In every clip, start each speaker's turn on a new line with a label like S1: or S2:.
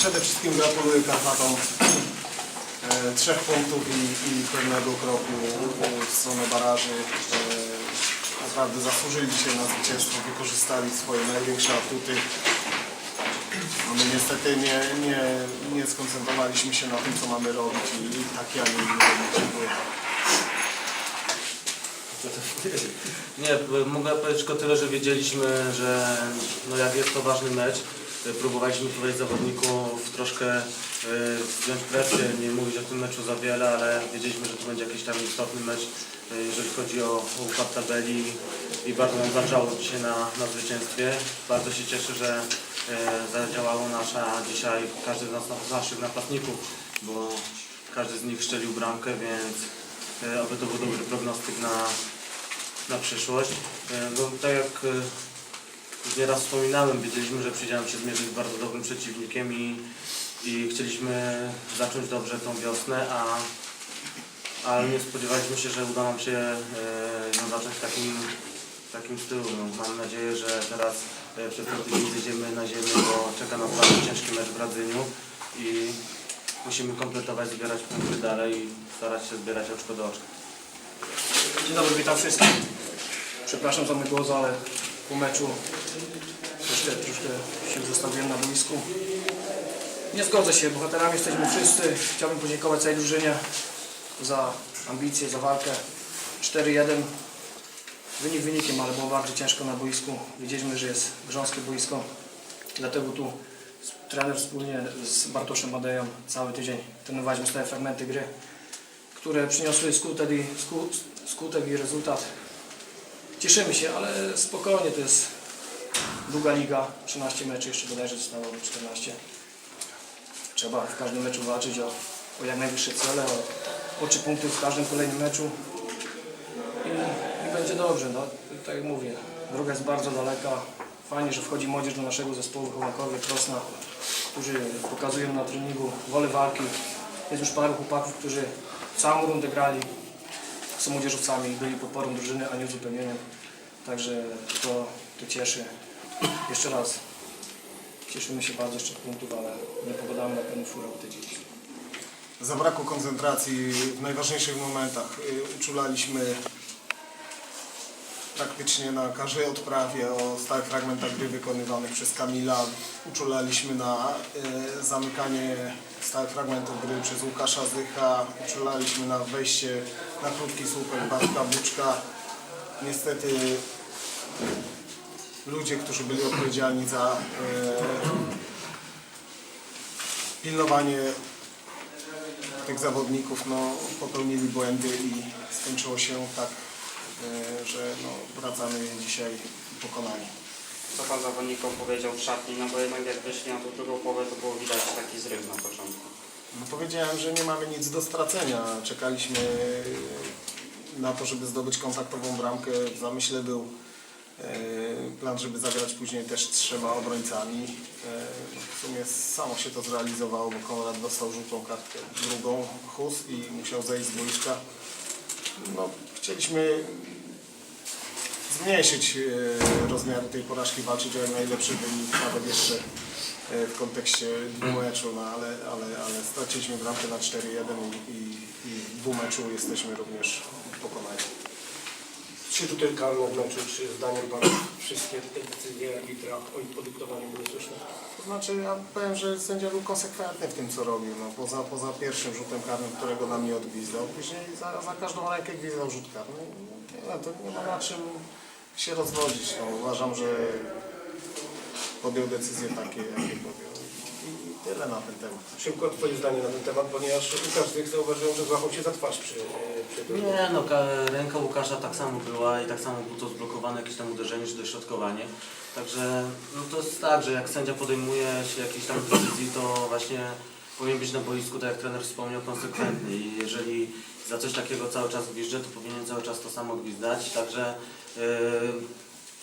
S1: Przede wszystkim gratuluję Karpatom e, trzech punktów i, i pewnego kroku w stronę baraży. E, Naprawdę zasłużyli dzisiaj na zwycięstwo, wykorzystali swoje największe atuty. No my niestety nie, nie, nie skoncentrowaliśmy się na tym, co mamy robić i, i takie, a nie inne robić.
S2: Nie, mogę powiedzieć tylko tyle, że wiedzieliśmy, że no jak jest to ważny mecz, próbowaliśmy tutaj zawodników troszkę y, wziąć presję, nie mówić o tym meczu za wiele, ale wiedzieliśmy, że to będzie jakiś tam istotny mecz, y, jeżeli chodzi o, układ tabeli i bardzo nam zależało dzisiaj na, na zwycięstwie. Bardzo się cieszę, że zadziałało nasza dzisiaj każdy z nas, naszych napastników, bo każdy z nich strzelił bramkę, więc oby to był dobry prognostyk na, na przyszłość. E, No, tak jak e, już nieraz wspominałem, wiedzieliśmy, że przyjdzie nam się zmierzyć z bardzo dobrym przeciwnikiem i, i chcieliśmy zacząć dobrze tą wiosnę, a, ale nie spodziewaliśmy się, że uda nam się e, ją zacząć takim, takim stylu. No, mam nadzieję, że teraz e, przez ten tydzień zejdziemy na ziemię, bo czeka nas bardzo ciężki mecz w Radzyniu i musimy kompletować, zbierać punkty dalej i starać się zbierać oczko do oczka.
S3: Dzień dobry, witam wszystkich. Przepraszam za mój głos, ale po meczu troszkę, troszkę się zostawiłem na boisku. Nie zgodzę się, bohaterami jesteśmy wszyscy. Chciałbym podziękować całej drużynie za ambicje, za walkę. 4-1. Wynik wynikiem, ale było bardzo ciężko na boisku. Wiedzieliśmy, że jest grząskie boisko. Dlatego tu trener wspólnie z Bartoszem Madeją cały tydzień trenowaliśmy stałe fragmenty gry które przyniosły skutek i, sku, skutek i rezultat. Cieszymy się, ale spokojnie, to jest długa liga, 13 meczy, jeszcze bodajże zostało 14. Trzeba w każdym meczu walczyć o, o jak najwyższe cele, o, o 3 punkty w każdym kolejnym meczu i, i będzie dobrze. No, tak jak mówię, droga jest bardzo daleka. Fajnie, że wchodzi młodzież do naszego zespołu Chowakowie, Krosna, którzy pokazują na treningu wolę walki. Jest już paru chłopaków, którzy całą rundę grali, są młodzieżowcami, byli podporą drużyny, a nie uzupełnieniem. Także to, to cieszy. Jeszcze raz, cieszymy się bardzo z trzech punktów, ale nie pogadamy na pewno furę o tej dzieci.
S1: Zabrakło koncentracji w najważniejszych momentach. Y, Uczulaliśmy praktycznie na każdej odprawie o stałych fragmentach gry wykonywanych przez Kamila. Uczulaliśmy na y, zamykanie stałych fragmentów gry przez Łukasza Zycha. Uczulaliśmy na wejście na krótki słupek Bartka Buczka. Niestety ludzie, którzy byli odpowiedzialni za y, pilnowanie tych zawodników no, popełnili błędy i skończyło się tak, że no, wracamy dzisiaj pokonani.
S4: Co pan zawodnikom powiedział w szatni, no bo jednak jak wyszli na tą drugą połowę, to było widać taki zryw na początku.
S1: No, powiedziałem, że nie mamy nic do stracenia. Czekaliśmy na to, żeby zdobyć kontaktową bramkę. W zamyśle był e, plan, żeby zagrać później też trzema obrońcami. E, W sumie samo się to zrealizowało, bo Konrad dostał żółtą kartkę, drugą chus i musiał zejść z boiska. No, chcieliśmy zmniejszyć e, rozmiary tej porażki, walczyć o najlepszy wynik, nawet jeszcze e, w kontekście dwumeczu, no ale, ale, ale straciliśmy bramkę na 4-1 i, i, dwumeczu jesteśmy również pokonani.
S5: Karne w meczu, czy zdaniem Pan wszystkie te decyzje arbitra o podyktowaniu były słuszne?
S1: To znaczy, ja powiem, że sędzia był konsekwentny w tym, co robił. No, poza, poza pierwszym rzutem karnym, którego nam nie odgwizdał. Później za, za każdą rękę gwizdał rzut karny. No, to nie ma na czym się rozwodzić. No, uważam, że podjął decyzje takie, jakie podjął. Tyle na ten temat.
S5: Szybko Twoje zdanie na ten temat, ponieważ Łukasz Zych zauważyłem, że złapał się za twarz przy, przy tym.
S2: Nie no, ka- ręka Łukasza tak samo była i tak samo było to zblokowane jakieś tam uderzenie czy dośrodkowanie. Także no to jest tak, że jak sędzia podejmuje się jakiejś tam decyzji, to właśnie powinien być na boisku, tak jak trener wspomniał, konsekwentny i jeżeli za coś takiego cały czas gwizdże, to powinien cały czas to samo gwizdać. Także yy,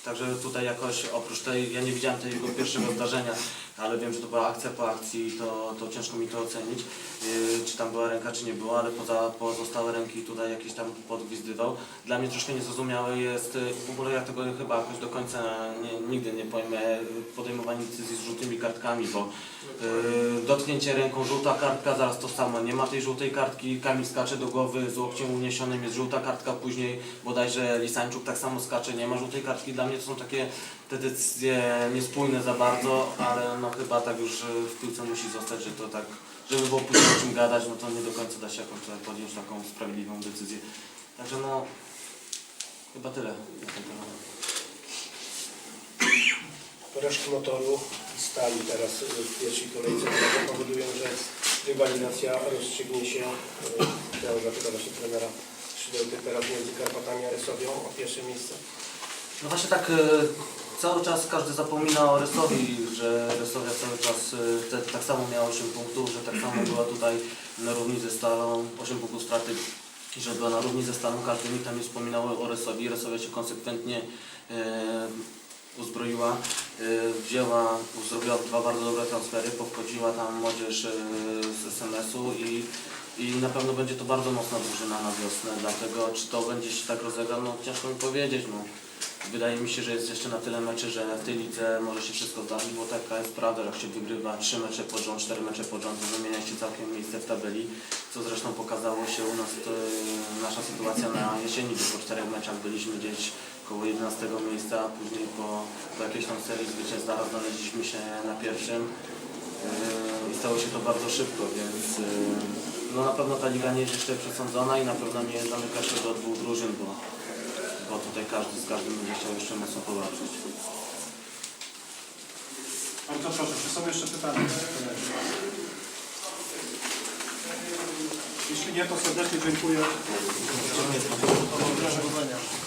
S2: Także tutaj jakoś oprócz tej, ja nie widziałem tego pierwszego zdarzenia, ale wiem, że to była akcja po akcji, to, to ciężko mi to ocenić, yy, czy tam była ręka, czy nie była, ale poza pozostałe ręki tutaj jakieś tam podgwizdywał. Dla mnie troszkę niezrozumiałe jest, yy, w ogóle ja tego chyba jakoś do końca nie, nigdy nie pojmę, yy, podejmowanie decyzji z żółtymi kartkami, bo yy, dotknięcie ręką, żółta kartka, zaraz to samo, nie ma tej żółtej kartki, Kamil skacze do głowy z łokciem uniesionym, jest żółta kartka, później bodajże Lisańczuk tak samo skacze, nie ma żółtej kartki. Dla mnie to są takie te decyzje niespójne za bardzo, ale no chyba tak już yy, w piłce musi zostać, że to tak, żeby było później o czym gadać, no to nie do końca da się tutaj podjąć taką sprawiedliwą decyzję. Także no, chyba tyle na ten temat.
S5: Porażki motoru stali teraz w pierwszej kolejce, które powodują, że rywalizacja rozstrzygnie się. y, Chciałem zapytać właśnie trenera Szydełkę teraz między Karpatami a Rysowią o pierwsze miejsce.
S2: No właśnie tak e, cały czas każdy zapomina o Rysowi, że Rysowia cały czas e, te, tak samo miała 8 punktów, że tak samo była tutaj na równi ze Stalą, 8 punktów straty, że była na równi ze Stalą, każdy nikt tam nie wspominał o Rysowi. Rysowia się konsekwentnie e, uzbroiła, e, wzięła, zrobiła dwa bardzo dobre transfery, powchodziła tam młodzież z SMS-u i i na pewno będzie to bardzo mocna drużyna na wiosnę, dlatego czy to będzie się tak rozegrać, no ciężko mi powiedzieć. No. Wydaje mi się, że jest jeszcze na tyle meczy, że w tej lidze może się wszystko zdarzyć, bo taka jest prawda, że jak się wygrywa trzy mecze pod rząd, cztery mecze pod rząd, to zamienia się całkiem miejsce w tabeli, co zresztą pokazało się u nas, to, e, nasza sytuacja na jesieni, gdzie po czterech meczach byliśmy gdzieś koło 11 miejsca, a później po, po jakiejś tam serii zwycięstw zaraz znaleźliśmy się na pierwszym. Yy, I stało się to bardzo szybko, więc yy, no na pewno ta liga nie jest jeszcze przesądzona i na pewno nie zamyka się do dwóch drużyn, bo, bo tutaj każdy z każdym będzie chciał jeszcze mocno powalczyć.
S6: Bardzo proszę, czy są jeszcze pytania? Jeśli nie, to serdecznie dziękuję.
S1: Powodzenia.